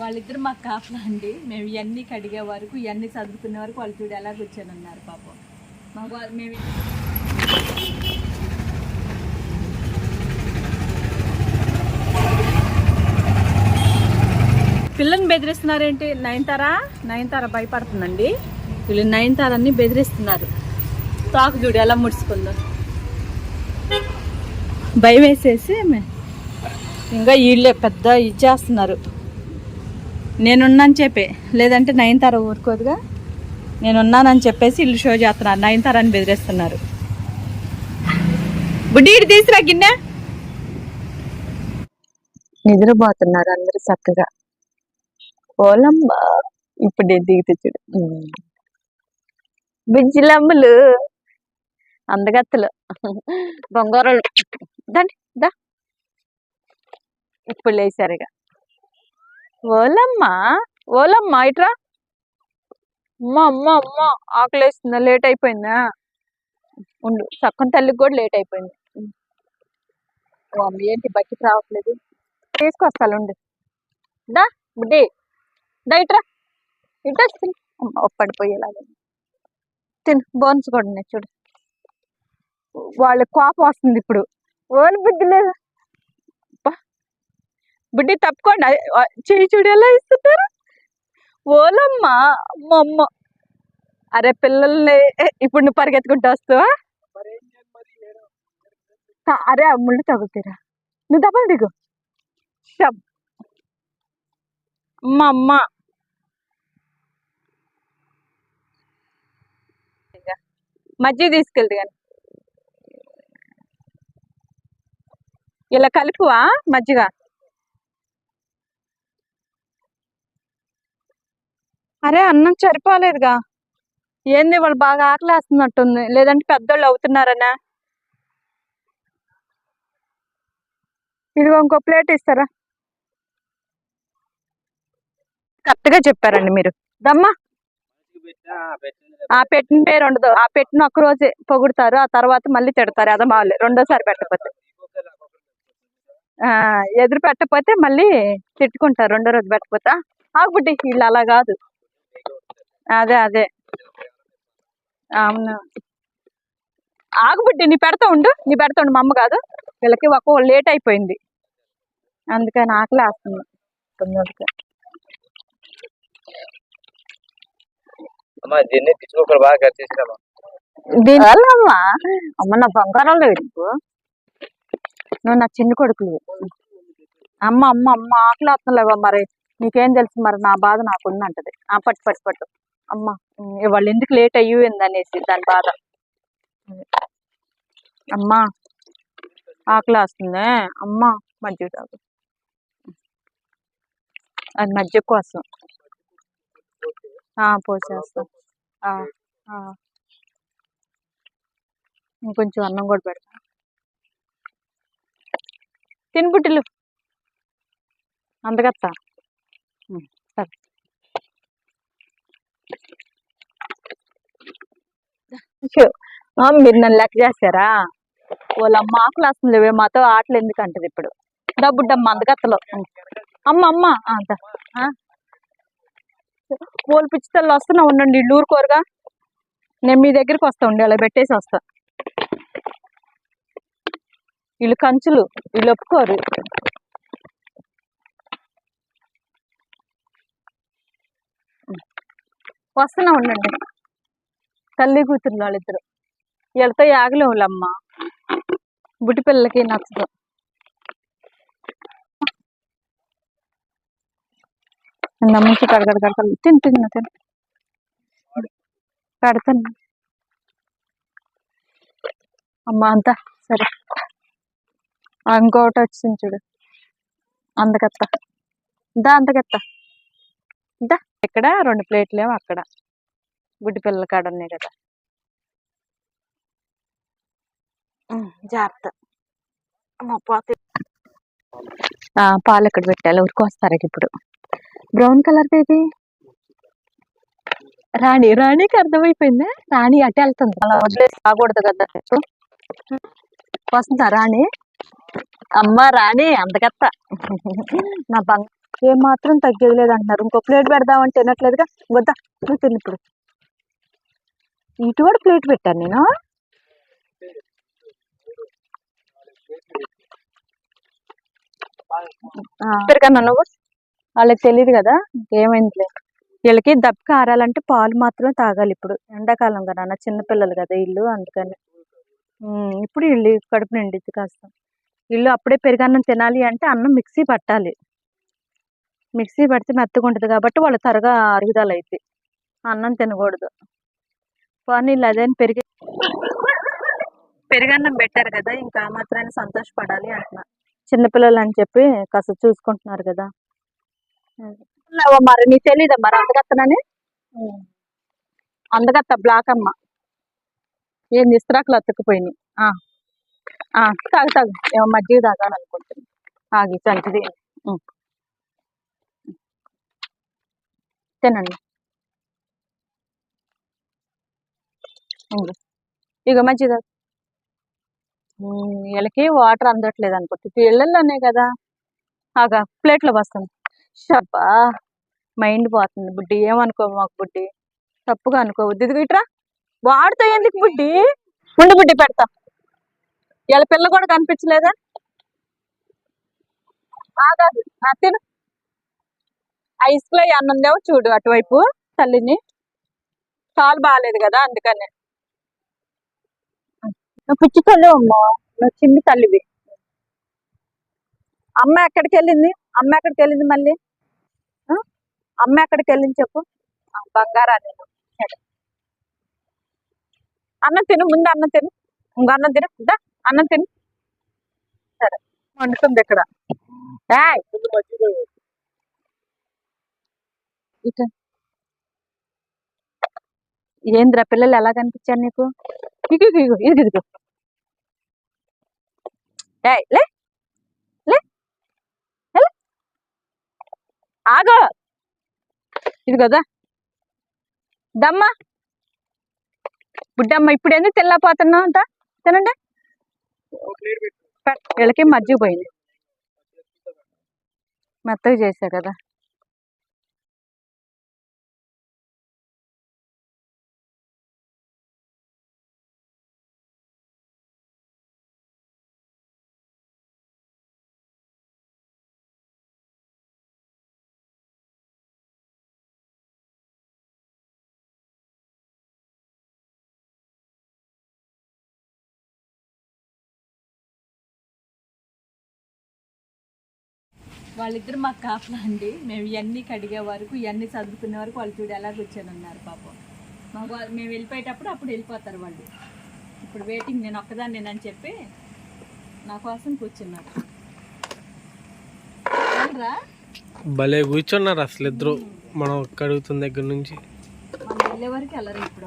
వాళ్ళిద్దరు మాకు కాపలా అండి. మేము ఇవన్నీ కడిగే వరకు ఇవన్నీ చదువుకునే వరకు వాళ్ళు చూడు ఎలా కూర్చొని ఉన్నారు పాపం మాకు మేము పిల్లని బెదిరిస్తున్నారేంటి? నయనతార? నయనతార భయపడుతుందండి. వీళ్ళు నయనతారని బెదిరిస్తున్నారు. తాకు చూడు ఎలా ముడుచుకుందో. భయం వేసేసి ఇంకా వీళ్ళే పెద్ద ఇచ్చేస్తున్నారు నేనున్నాను చెప్పే. లేదంటే నయనతార ఊరుకోదుగా. నేనున్నానని చెప్పేసి ఇల్లు షో చేస్తున్నారు. నయనతార అని బెదిరేస్తున్నారు. బుడ్డి ఇటు తీసురా గిన్నె. నిద్రపోతున్నారు అందరు చక్కగా. ఓలమ్మ ఇప్పుడు దిగి తెచ్చుడు బిజ్జిలమ్మలు. అందగత్తలు. బొంగారాలు. దండి దా. ఇప్పుడు లేచారు ఇక. ఓలమ్మ ఓలమ్మ ఇట్రా. అమ్మ అమ్మ అమ్మ ఆకలేస్తుందా? లేట్ అయిపోయిందా? ఉండు చక్కని తల్లికి కూడా లేట్ అయిపోయింది. ఓ అమ్మ ఏంటి బయటికి రావట్లేదు? తీసుకొస్తాను ఉండు. దా బుడ్డి. దా ఇట్రా. ఇట్రా తిను. అమ్మ ఒప్పడిపోయేలాగా తిను బోన్స్ కూడా ఉన్నాయి చూడు. వాళ్ళ కోపం వస్తుంది ఇప్పుడు. ఓలు బుద్ధి లేదు. బుడ్డి తప్పుకోండి. చేయి చూడు ఎలా ఇస్తున్నారు? ఓలమ్మ అమ్మమ్మ. అరే పిల్లల్ని ఏ, ఇప్పుడు నువ్వు పరిగెత్తుకుంటూ వస్తావా? అరే ముళ్ళు తగులుతారా నువ్వు దెబ్బలు దిగు. షబ్ అమ్మ అమ్మ మజ్జిగ తీసుకెళ్తే కానీ ఇలా కలుపువా మజ్జిగ? అరే అన్నం సరిపోలేదుగా. ఏంది వాళ్ళు బాగా ఆకలేస్తున్నట్టుంది? లేదంటే పెద్దోళ్ళు అవుతున్నారనా. ఇదిగో ఇంకో ప్లేట్ ఇస్తారా? కరెక్ట్గా చెప్పారండి మీరు. దమ్మా. ఆ పెట్టిన పేరు ఉండదు. ఆ పెట్టిన ఒక్క రోజే పొగుడతారు. ఆ తర్వాత మళ్ళీ తిడతారు. అదే మావులే రెండోసారి పెట్టకపోతే. ఎదురు పెట్టకపోతే మళ్ళీ తిట్టుకుంటారు. రెండో రోజు పెట్టకపోతే. "ఆ, ఆగుబుడ్డి వీళ్ళు అలా కాదు. అదే అదే. అవును. ఆగుబుడ్డి నీ పెడతా ఉండు. నీ పెడతా ఉండు మా అమ్మ కాదు. వీళ్ళకి ఒక లేట్ అయిపోయింది. అందుకని ఆకలి వేస్తుంది తొమ్మిదికి. కరిచేసినామా దీనివల్ల అమ్మ అమ్మ నా బంగారంలో వెతుకు నువ్వు నా చిన్న కొడుకులు. అమ్మ అమ్మ అమ్మ ఆకలి వస్తుందిలేవా మరి? నీకేం తెలుసు మరి? నా బాధ నాకు ఉందంటది ఆ పట్టు పట్టు పట్టు. అమ్మ వాళ్ళు ఎందుకు లేట్ అయ్యింది అనేసి దాని బాధ. అమ్మా ఆకలి వస్తుంది? అమ్మ మజ్జిగ తాగు. అది మజ్జిగ కోసం. పోసేస్తాం. ఇంకొంచెం అన్నం కూడా పెడతా. తిని బుడ్డిలు అందగత్తా ఉమ్, సరే షూ. ఆ, మీరు నన్ను లెక్క చేస్తారా? వాళ్ళ అమ్మ ఆకలి వస్తుంది లేవే మాతో ఆటలు ఎందుకు అంటది ఇప్పుడు? డబ్బుడ్డమ్మ బుడ్డమ్మ అందగత్తలో. అమ్మ అమ్మ అంత పోలు పిచ్చితల్లో వస్తున్నా ఉండండి ఇల్లు ఊరుకోరుగా. నేను మీ దగ్గరికి వస్తా ఉండి అలా పెట్టేసి వస్తా. వీళ్ళు కంచులు వీళ్ళు ఒప్పుకోరు. వస్తున్నా ఉండండి. తల్లి కూతురు వాళ్ళిద్దరు. వీళ్ళతో యాగలే వాళ్ళమ్మ బుట్టి పిల్లలకి నచ్చదు. నమ్మించి కడగడ కడతాను. తిని తిన్న తిని. కడతాను అమ్మ అంతా సరే. ఇంకోటి ఇంకొకటి వచ్చింది చూడు. అందకత్త. దా అందకత్త. దా. ఇక్కడ రెండు ప్లేట్లేమో అక్కడ. గుడ్డి పిల్లల కాడ ఉన్నాయి కదా. జాగ్రత్త. ఆ, పాలు ఎక్కడ పెట్టాలి? ఉరికొస్తారు ఇప్పుడు. బ్రౌన్ కలర్ బేబీ రాణి రాణికి అర్థమైపోయిందా? రాణి అటే వెళ్తుంది. అలా వదిలేసి రాకూడదు కదా. వస్తుందా రాణి? అమ్మ రాణి అందకత్త నా బంగ ఏం మాత్రం తగ్గేది లేదు అంటున్నారు ఇంకో ప్లేట్ పెడదామంటే తినట్లేదుగా. వద్దా నువ్వు తిన్నప్పుడు ఇప్పుడు ఇటు కూడా ప్లేట్ పెట్టాను నేను. పెరిగన్నా నువ్వు? వాళ్ళకి తెలియదు కదా ఏమైందిలే. వీళ్ళకి దప్పిక ఆరాలంటే పాలు మాత్రమే తాగాలి ఇప్పుడు. ఎండాకాలం కదా అన్న చిన్నపిల్లలు కదా ఇల్లు అందుకని. ఇప్పుడు ఇల్లు కడుపు నిండిద్ది కాస్త. ఇల్లు అప్పుడే పెరుగన్నం తినాలి అంటే అన్నం మిక్సీ పట్టాలి. మిక్సీ పడితే మెత్తగా ఉంటుంది కాబట్టి వాళ్ళు త్వరగా అరుగుదల అయితే అన్నం తినకూడదు. కానీ వీళ్ళు అదే పెరిగి పెరుగన్నం పెట్టారు కదా ఇంకా మాత్రాన్ని సంతోషపడాలి అంటున్నా. చిన్నపిల్లలు అని చెప్పి కాస్త చూసుకుంటున్నారు కదా. మరి? నీకు తెలీదా మరి అందగత్తనని అందగత్త బ్లాక్ అమ్మ. ఏం ఇస్త్రాకులు అతుక్కుపోయినాయి. తాగు తాగు. ఏమో మజ్జిగ తాగాలనుకుంటున్నా ఆగి సంటిది ఉం. తినండి. ఇంగో. ఇగో వీళ్ళకి వాటర్ అందట్లేదు అనుకుంటుంది పిల్లల్లోనే కదా. ఆగా ప్లేట్లో వస్తుంది షబ్బా మైండ్ పోతుంది బుడ్డి ఏమనుకో మాకు బుడ్డి. తప్పుగా అనుకోవద్దు ఇది ఇట్రా వాడుతా ఎందుకు బుడ్డి? ఉండు బుడ్డి పెడతా. ఇలా పిల్ల కూడా కనిపించలేదా? ఆగాదు తిను. ఐస్ క్లై అన్నం చూడు అటువైపు తల్లిని. కాలు బాగాలేదు కదా అందుకనే. నువ్వు పిచ్చి తల్లి అమ్మా. నువ్వు చిన్ని తల్లివి. అమ్మ ఎక్కడికి వెళ్ళింది అమ్మ ఎక్కడికి వెళ్ళింది మళ్ళీ? అమ్మ ఎక్కడికి వెళ్ళింది చెప్పు బంగారాన్ని. అన్నం తిను ముందు అన్నం తిను. ఇంకో అన్నం తిను. దా, అన్నం తిను. సరే. వండుతుంది ఇక్కడ. ఏంద్రా పిల్లలు ఎలా కనిపించారు నీకు? ఇగు ఇదిగో ఇదిగో ఏయ్ లే లే. ఆగు ఇది కదా దమ్మా బుడ్డమ్మ ఇప్పుడు ఎందుకు తెల్లపోతున్నావు అంట తినండి. వీళ్ళకి మజ్జిగ పోయింది. మెత్తగా చేసా కదా. వాళ్ళిద్దరు మాకు కాపలా అండి. మేము ఇవన్నీ కడిగే వరకు ఇవన్నీ చదువుకునే వరకు వాళ్ళు చూడు ఎలా పాపం. మాకు మేము వెళ్ళిపోయేటప్పుడు అప్పుడు వెళ్ళిపోతారు వాళ్ళు. ఇప్పుడు వెయిటింగ్ నేను ఒక్కదాన్ని అని చెప్పి నా కోసం కూర్చున్నారు. భలే కూర్చున్నారు అసలు ఇద్దరు మనం కడుగుతున్న దగ్గర నుంచి. వెళ్ళే వరకు వెళ్ళరు ఇప్పుడు